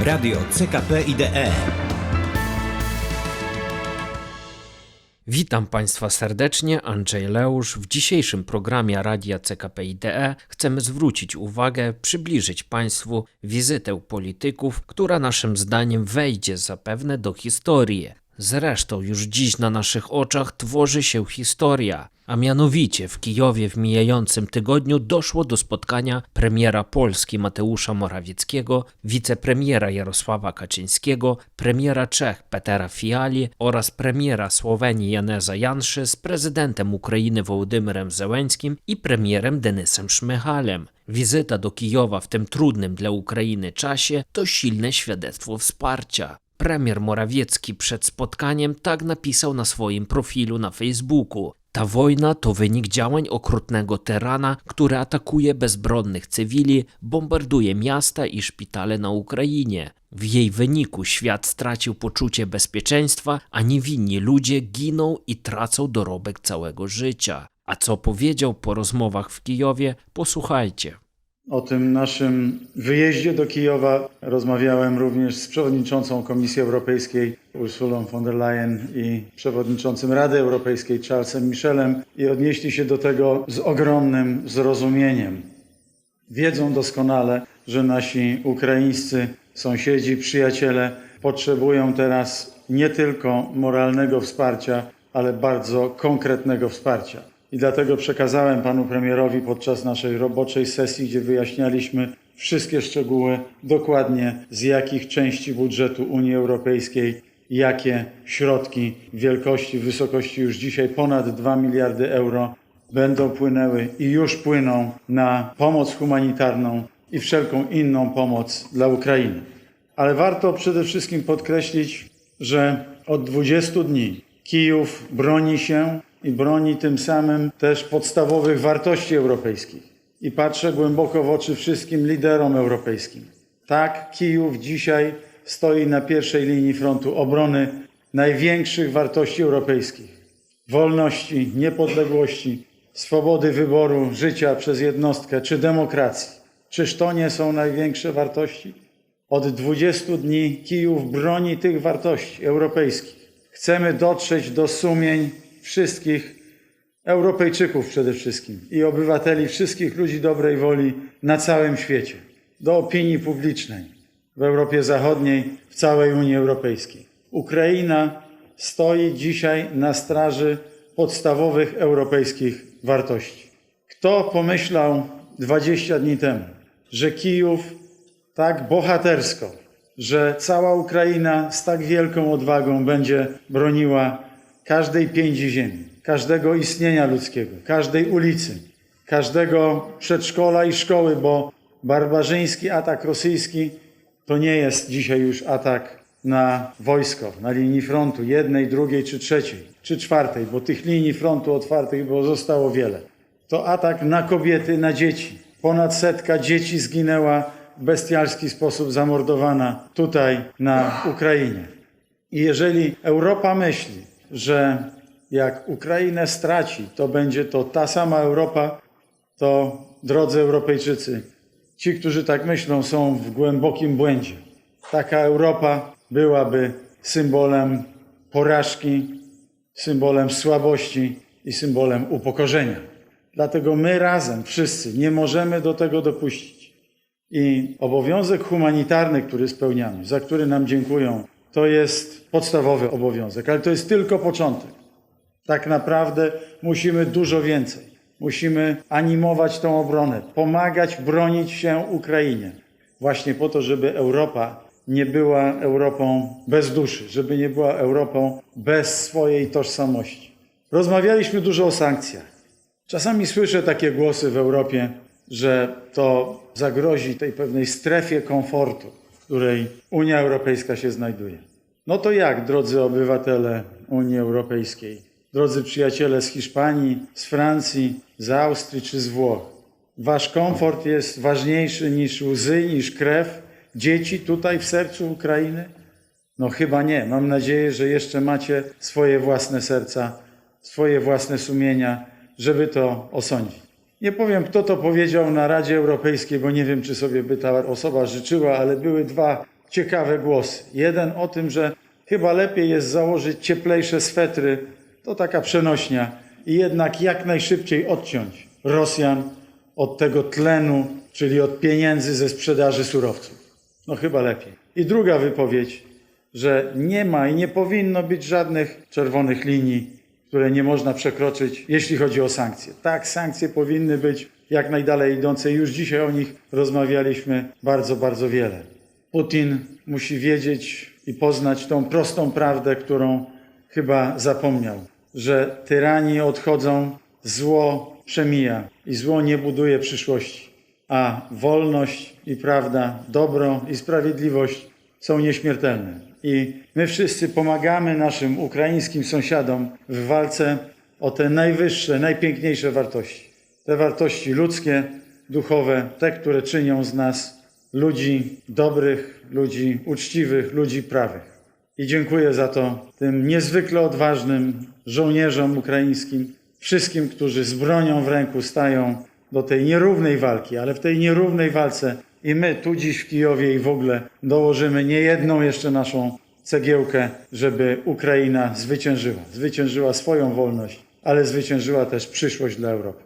Radio CKP IDE. Witam Państwa serdecznie, Andrzej Leusz. W dzisiejszym programie Radia CKP IDE chcemy zwrócić uwagę, przybliżyć Państwu wizytę polityków, która naszym zdaniem wejdzie zapewne do historii. Zresztą już dziś na naszych oczach tworzy się historia, a mianowicie w Kijowie w mijającym tygodniu doszło do spotkania premiera Polski Mateusza Morawieckiego, wicepremiera Jarosława Kaczyńskiego, premiera Czech Petera Fiali oraz premiera Słowenii Janeza Janszy z prezydentem Ukrainy Wołodymyrem Zełenskim i premierem Denysem Szmychalem. Wizyta do Kijowa w tym trudnym dla Ukrainy czasie to silne świadectwo wsparcia. Premier Morawiecki przed spotkaniem tak napisał na swoim profilu na Facebooku. Ta wojna to wynik działań okrutnego tyrana, który atakuje bezbronnych cywili, bombarduje miasta i szpitale na Ukrainie. W jej wyniku świat stracił poczucie bezpieczeństwa, a niewinni ludzie giną i tracą dorobek całego życia. A co powiedział po rozmowach w Kijowie, posłuchajcie. O tym naszym wyjeździe do Kijowa rozmawiałem również z przewodniczącą Komisji Europejskiej Ursulą von der Leyen i przewodniczącym Rady Europejskiej Charlesem Michelem i odnieśli się do tego z ogromnym zrozumieniem. Wiedzą doskonale, że nasi ukraińscy sąsiedzi, przyjaciele potrzebują teraz nie tylko moralnego wsparcia, ale bardzo konkretnego wsparcia. I dlatego przekazałem panu premierowi podczas naszej roboczej sesji, gdzie wyjaśnialiśmy wszystkie szczegóły, dokładnie z jakich części budżetu Unii Europejskiej, jakie środki wielkości, wysokości już dzisiaj ponad 2 miliardy euro będą płynęły i już płyną na pomoc humanitarną i wszelką inną pomoc dla Ukrainy. Ale warto przede wszystkim podkreślić, że od 20 dni Kijów broni się i broni tym samym też podstawowych wartości europejskich. I patrzę głęboko w oczy wszystkim liderom europejskim. Tak, Kijów dzisiaj stoi na pierwszej linii frontu obrony największych wartości europejskich: wolności, niepodległości, swobody wyboru życia przez jednostkę czy demokracji. Czyż to nie są największe wartości? Od 20 dni Kijów broni tych wartości europejskich. Chcemy dotrzeć do sumień wszystkich Europejczyków przede wszystkim i obywateli, wszystkich ludzi dobrej woli na całym świecie, do opinii publicznej w Europie Zachodniej, w całej Unii Europejskiej. Ukraina stoi dzisiaj na straży podstawowych europejskich wartości. Kto pomyślał 20 dni temu, że Kijów tak bohatersko, że cała Ukraina z tak wielką odwagą będzie broniła każdej pięści ziemi, każdego istnienia ludzkiego, każdej ulicy, każdego przedszkola i szkoły, bo barbarzyński atak rosyjski to nie jest dzisiaj już atak na wojsko, na linii frontu jednej, drugiej czy trzeciej, czy czwartej, bo tych linii frontu otwartych było zostało wiele. To atak na kobiety, na dzieci. Ponad setka dzieci zginęła w bestialski sposób zamordowana tutaj na Ukrainie. I jeżeli Europa myśli, że jak Ukrainę straci, to będzie to ta sama Europa, to drodzy Europejczycy, ci, którzy tak myślą, są w głębokim błędzie. Taka Europa byłaby symbolem porażki, symbolem słabości i symbolem upokorzenia. Dlatego my razem, wszyscy, nie możemy do tego dopuścić. I obowiązek humanitarny, który spełniamy, za który nam dziękują, to jest podstawowy obowiązek, ale to jest tylko początek. Tak naprawdę musimy dużo więcej. Musimy animować tą obronę, pomagać bronić się Ukrainie. Właśnie po to, żeby Europa nie była Europą bez duszy, żeby nie była Europą bez swojej tożsamości. Rozmawialiśmy dużo o sankcjach. Czasami słyszę takie głosy w Europie, że to zagrozi tej pewnej strefie komfortu, w której Unia Europejska się znajduje. No to jak, drodzy obywatele Unii Europejskiej, drodzy przyjaciele z Hiszpanii, z Francji, z Austrii czy z Włoch? Wasz komfort jest ważniejszy niż łzy, niż krew dzieci tutaj w sercu Ukrainy? No chyba nie. Mam nadzieję, że jeszcze macie swoje własne serca, swoje własne sumienia, żeby to osądzić. Nie powiem, kto to powiedział na Radzie Europejskiej, bo nie wiem, czy sobie by ta osoba życzyła, ale były dwa ciekawe głosy. Jeden o tym, że chyba lepiej jest założyć cieplejsze swetry, to taka przenośnia, i jednak jak najszybciej odciąć Rosjan od tego tlenu, czyli od pieniędzy ze sprzedaży surowców. No chyba lepiej. I druga wypowiedź, że nie ma i nie powinno być żadnych czerwonych linii, które nie można przekroczyć, jeśli chodzi o sankcje. Tak, sankcje powinny być jak najdalej idące. Już dzisiaj o nich rozmawialiśmy bardzo, bardzo wiele. Putin musi wiedzieć i poznać tą prostą prawdę, którą chyba zapomniał, że tyrani odchodzą, zło przemija i zło nie buduje przyszłości, a wolność i prawda, dobro i sprawiedliwość są nieśmiertelne. I my wszyscy pomagamy naszym ukraińskim sąsiadom w walce o te najwyższe, najpiękniejsze wartości. Te wartości ludzkie, duchowe, te, które czynią z nas ludzi dobrych, ludzi uczciwych, ludzi prawych. I dziękuję za to tym niezwykle odważnym żołnierzom ukraińskim, wszystkim, którzy z bronią w ręku stają do tej nierównej walki, ale w tej nierównej walce i my tu dziś w Kijowie i w ogóle dołożymy niejedną jeszcze naszą cegiełkę, żeby Ukraina zwyciężyła. Zwyciężyła swoją wolność, ale zwyciężyła też przyszłość dla Europy.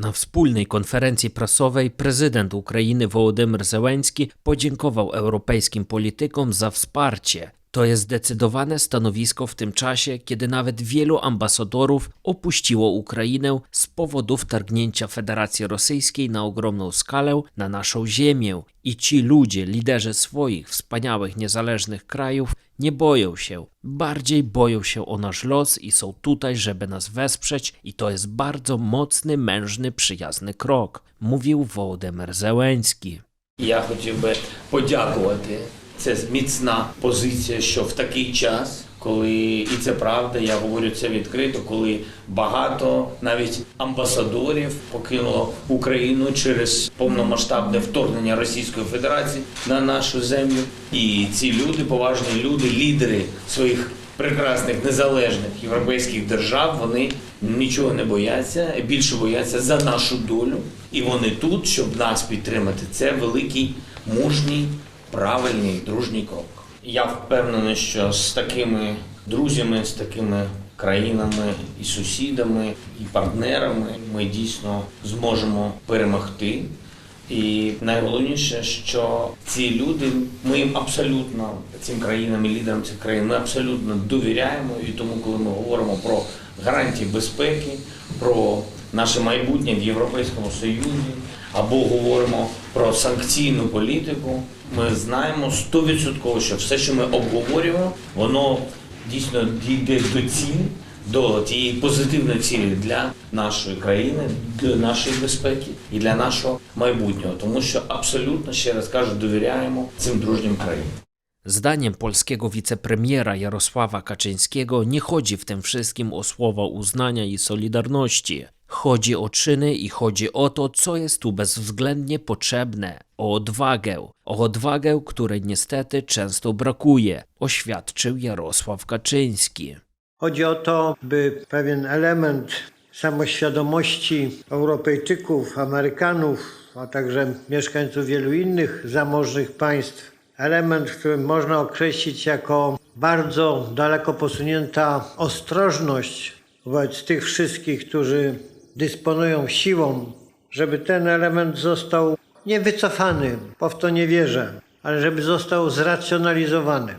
Na wspólnej konferencji prasowej prezydent Ukrainy Wołodymyr Zełenski podziękował europejskim politykom za wsparcie. To jest zdecydowane stanowisko w tym czasie, kiedy nawet wielu ambasadorów opuściło Ukrainę z powodu wtargnięcia Federacji Rosyjskiej na ogromną skalę na naszą ziemię. I ci ludzie, liderzy swoich wspaniałych, niezależnych krajów, nie boją się, bardziej boją się o nasz los i są tutaj, żeby nas wesprzeć i to jest bardzo mocny, mężny, przyjazny krok, mówił Wołodemyr Zełenski. Ja chciałbym podziękować. To jest mocna pozycja, że w taki czas коли і це правда, я говорю це відкрито, коли багато навіть амбасадорів покинуло Україну через повномасштабне вторгнення Російської Федерації на нашу землю. І ці люди, поважні люди, лідери своїх прекрасних незалежних європейських держав, вони нічого не бояться, більше бояться за нашу долю. І вони тут, щоб нас підтримати. Це великий мужній, правильний, дружній крок. Я впевнений, що з такими друзями, з такими країнами і сусідами, і партнерами ми дійсно зможемо перемогти. І найголовніше, що ці люди, ми їм абсолютно цим країнам і лідерам цих країн, ми абсолютно довіряємо. І тому, коли ми говоримо про гарантії безпеки, про наше майбутнє в Європейському Союзі, або говоримо про санкційну політику, ми знаємо 100%, що все, що ми обговорюємо, воно дійсно дійде до цілі, до тієї позитивної цілі для нашої країни, для нашої безпеки і для нашого майбутнього, тому що абсолютно ще раз кажу, довіряємо цим дружнім країнам. Zdaniem polskiego wicepremiera Jarosława Kaczyńskiego nie chodzi w tym wszystkim o słowa uznania i solidarności. Chodzi o czyny i chodzi o to, co jest tu bezwzględnie potrzebne, o odwagę, o odwagę, której niestety często brakuje, oświadczył Jarosław Kaczyński. Chodzi o to, by pewien element samoświadomości Europejczyków, Amerykanów, a także mieszkańców wielu innych zamożnych państw, element, który można określić jako bardzo daleko posunięta ostrożność wobec tych wszystkich, którzy dysponują siłą, żeby ten element został nie wycofany, bo w to nie wierzę, ale żeby został zracjonalizowany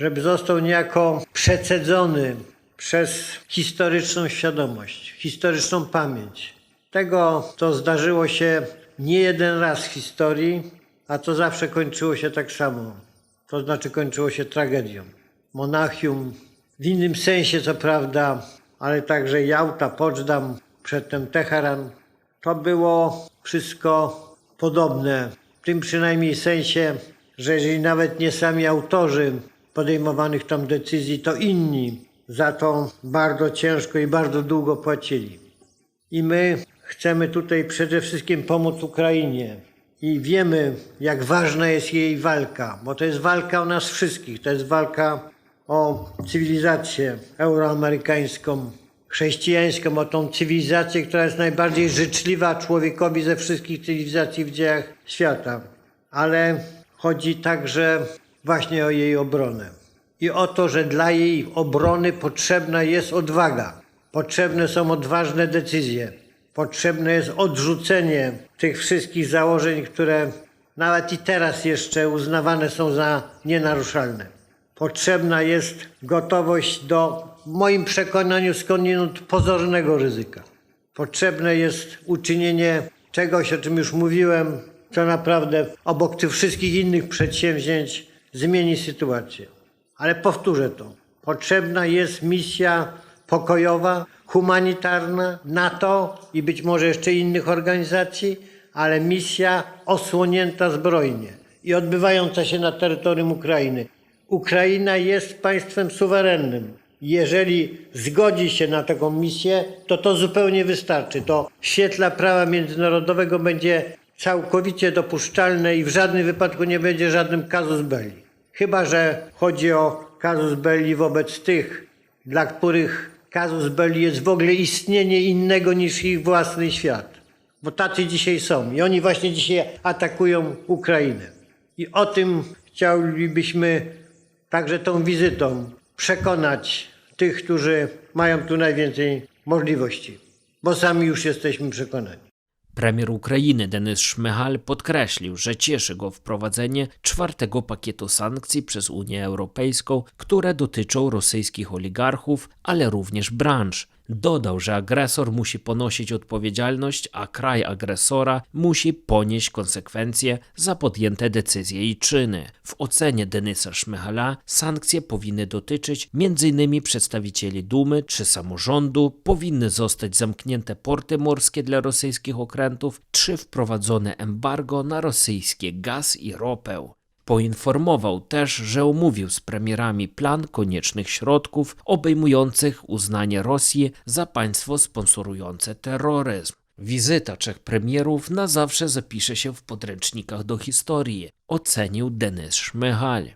żeby został niejako przecedzony przez historyczną świadomość, historyczną pamięć. Tego, co zdarzyło się nie jeden raz w historii, a to zawsze kończyło się tak samo. To znaczy kończyło się tragedią. Monachium, w innym sensie co prawda, ale także Jałta, Poczdam, przedtem Teheran. To było wszystko podobne, w tym przynajmniej sensie, że jeżeli nawet nie sami autorzy podejmowanych tam decyzji, to inni za to bardzo ciężko i bardzo długo płacili. I my chcemy tutaj przede wszystkim pomóc Ukrainie. I wiemy, jak ważna jest jej walka, bo to jest walka o nas wszystkich. To jest walka o cywilizację euroamerykańską, chrześcijańską, o tą cywilizację, która jest najbardziej życzliwa człowiekowi ze wszystkich cywilizacji w dziejach świata. Ale chodzi także właśnie o jej obronę. I o to, że dla jej obrony potrzebna jest odwaga. Potrzebne są odważne decyzje. Potrzebne jest odrzucenie tych wszystkich założeń, które nawet i teraz jeszcze uznawane są za nienaruszalne. Potrzebna jest gotowość do, w moim przekonaniu, skądinąd pozornego ryzyka. Potrzebne jest uczynienie czegoś, o czym już mówiłem, co naprawdę obok tych wszystkich innych przedsięwzięć zmieni sytuację. Ale powtórzę to. Potrzebna jest misja pokojowa, humanitarna NATO i być może jeszcze innych organizacji, ale misja osłonięta zbrojnie i odbywająca się na terytorium Ukrainy. Ukraina jest państwem suwerennym. Jeżeli zgodzi się na taką misję, to to zupełnie wystarczy. To w świetle prawa międzynarodowego będzie całkowicie dopuszczalne i w żadnym wypadku nie będzie żadnym kazus belli. Chyba, że chodzi o kazus belli wobec tych, dla których kazus belli jest w ogóle istnienie innego niż ich własny świat. Bo tacy dzisiaj są i oni właśnie dzisiaj atakują Ukrainę. I o tym chcielibyśmy także tą wizytą przekonać tych, którzy mają tu najwięcej możliwości, bo sami już jesteśmy przekonani. Premier Ukrainy Denis Szmyhal podkreślił, że cieszy go wprowadzenie czwartego pakietu sankcji przez Unię Europejską, które dotyczą rosyjskich oligarchów, ale również branż. Dodał, że agresor musi ponosić odpowiedzialność, a kraj agresora musi ponieść konsekwencje za podjęte decyzje i czyny. W ocenie Denisa Szmyhala sankcje powinny dotyczyć m.in. przedstawicieli Dumy czy samorządu, powinny zostać zamknięte porty morskie dla rosyjskich okrętów, czy wprowadzone embargo na rosyjskie gaz i ropę. Poinformował też, że omówił z premierami plan koniecznych środków obejmujących uznanie Rosji za państwo sponsorujące terroryzm. Wizyta trzech premierów na zawsze zapisze się w podręcznikach do historii, ocenił Denis Szmyhalь.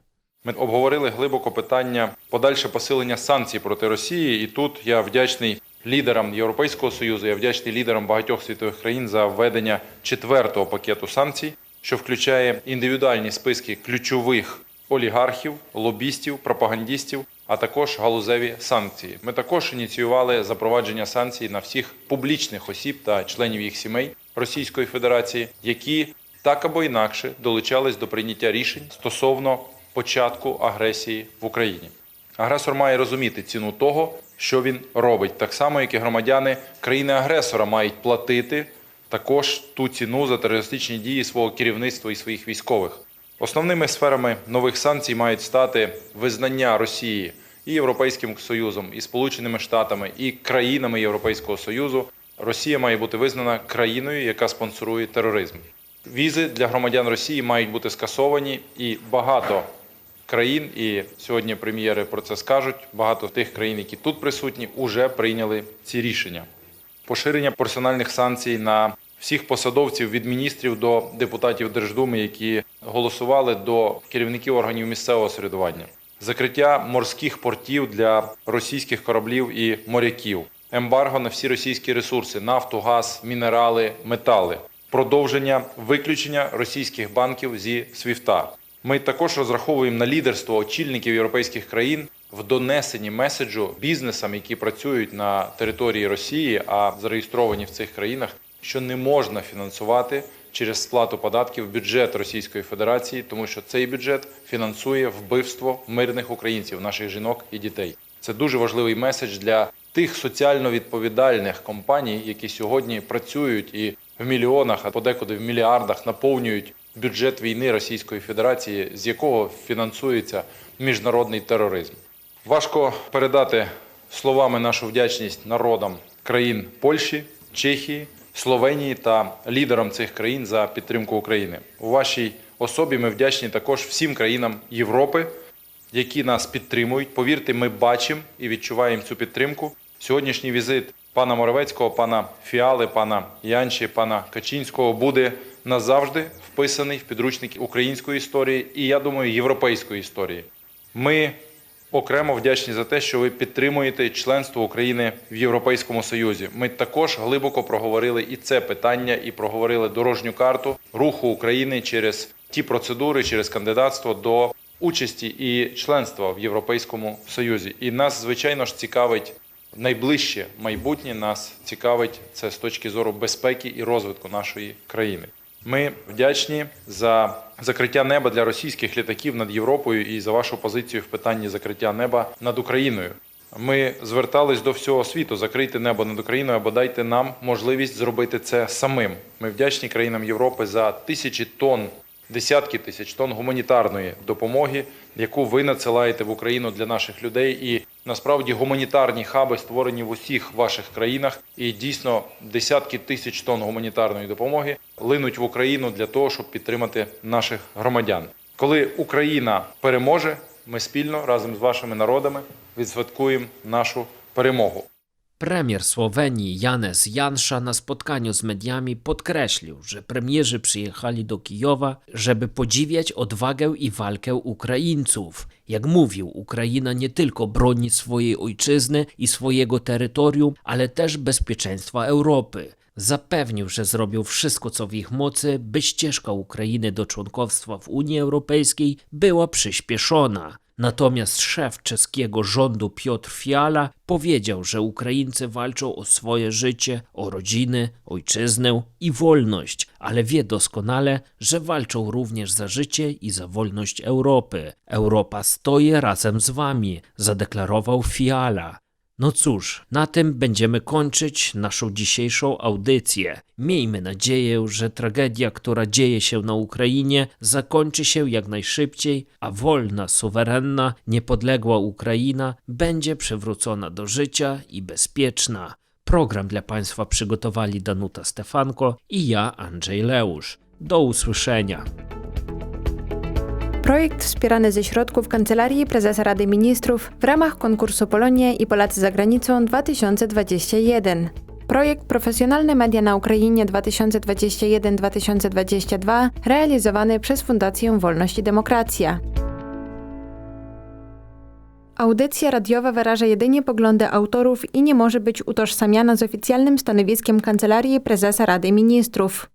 Ми обговорили глибоко питання подальше посилення санкцій проти Росії, і тут я вдячний лідерам Європейського союзу, я вдячний лідерам багатьох світових країн за введення четвертого пакету санкцій, що включає індивідуальні списки ключових олігархів, лобістів, пропагандістів, а також галузеві санкції. Ми також ініціювали запровадження санкцій на всіх публічних осіб та членів їх сімей Російської Федерації, які так або інакше долучались до прийняття рішень стосовно початку агресії в Україні. Агресор має розуміти ціну того, що він робить, так само, як і громадяни країни-агресора мають платити також ту ціну за терористичні дії свого керівництва і своїх військових. Основними сферами нових санкцій мають стати визнання Росії і Європейським Союзом, і Сполученими Штатами, і країнами Європейського Союзу. Росія має бути визнана країною, яка спонсорує тероризм. Візи для громадян Росії мають бути скасовані, і багато країн, і сьогодні прем'єри про це скажуть. Багато тих країн, які тут присутні, вже прийняли ці рішення. Поширення персональних санкцій на всіх посадовців від міністрів до депутатів Держдуми, які голосували до керівників органів місцевого самоврядування. Закриття морських портів для російських кораблів і моряків, ембарго на всі російські ресурси: нафту, газ, мінерали, метали, продовження виключення російських банків зі СВІФТа. Ми також розраховуємо на лідерство очільників європейських країн в донесенні меседжу бізнесам, які працюють на території Росії, а зареєстровані в цих країнах, що не можна фінансувати через сплату податків бюджет Російської Федерації, тому що цей бюджет фінансує вбивство мирних українців, наших жінок і дітей. Це дуже важливий меседж для тих соціально відповідальних компаній, які сьогодні працюють і в мільйонах, а подекуди в мільярдах наповнюють бюджет війни Російської Федерації, з якого фінансується міжнародний тероризм. Важко передати словами нашу вдячність народам країн Польщі, Чехії, Словенії та лідерам цих країн за підтримку України. У вашій особі ми вдячні також всім країнам Європи, які нас підтримують. Повірте, ми бачимо і відчуваємо цю підтримку. Сьогоднішній візит пана Моровецького, пана Фіали, пана Янчі, пана Качинського буде назавжди вписаний в підручники української історії і, я думаю, європейської історії. Ми окремо вдячні за те, що ви підтримуєте членство України в Європейському Союзі. Ми також глибоко проговорили і це питання, і проговорили дорожню карту руху України через ті процедури, через кандидатство до участі і членства в Європейському Союзі. І нас, звичайно ж, цікавить найближче майбутнє. Нас цікавить це з точки зору безпеки і розвитку нашої країни. Ми вдячні за закриття неба для російських літаків над Європою і за вашу позицію в питанні закриття неба над Україною. Ми звертались до всього світу закрити небо над Україною або дайте нам можливість зробити це самим. Ми вдячні країнам Європи за тисячі тонн, десятки тисяч тонн гуманітарної допомоги, яку ви надсилаєте в Україну для наших людей. І насправді гуманітарні хаби створені в усіх ваших країнах. І дійсно десятки тисяч тонн гуманітарної допомоги линуть в Україну для того, щоб підтримати наших громадян. Коли Україна переможе, ми спільно разом з вашими народами відсвяткуємо нашу перемогу. Premier Słowenii Janes Jansza na spotkaniu z mediami podkreślił, że premierzy przyjechali do Kijowa, żeby podziwiać odwagę i walkę Ukraińców. Jak mówił, Ukraina nie tylko broni swojej ojczyzny i swojego terytorium, ale też bezpieczeństwa Europy. Zapewnił, że zrobią wszystko, co w ich mocy, by ścieżka Ukrainy do członkostwa w Unii Europejskiej była przyspieszona. Natomiast szef czeskiego rządu Piotr Fiala powiedział, że Ukraińcy walczą o swoje życie, o rodziny, ojczyznę i wolność, ale wie doskonale, że walczą również za życie i za wolność Europy. Europa stoi razem z wami, zadeklarował Fiala. No cóż, na tym będziemy kończyć naszą dzisiejszą audycję. Miejmy nadzieję, że tragedia, która dzieje się na Ukrainie, zakończy się jak najszybciej, a wolna, suwerenna, niepodległa Ukraina będzie przywrócona do życia i bezpieczna. Program dla Państwa przygotowali Danuta Stefanko i ja, Andrzej Leusz. Do usłyszenia. Projekt wspierany ze środków Kancelarii Prezesa Rady Ministrów w ramach konkursu Polonia i Polacy za granicą 2021. Projekt Profesjonalne Media na Ukrainie 2021-2022 realizowany przez Fundację Wolność i Demokracja. Audycja radiowa wyraża jedynie poglądy autorów i nie może być utożsamiana z oficjalnym stanowiskiem Kancelarii Prezesa Rady Ministrów.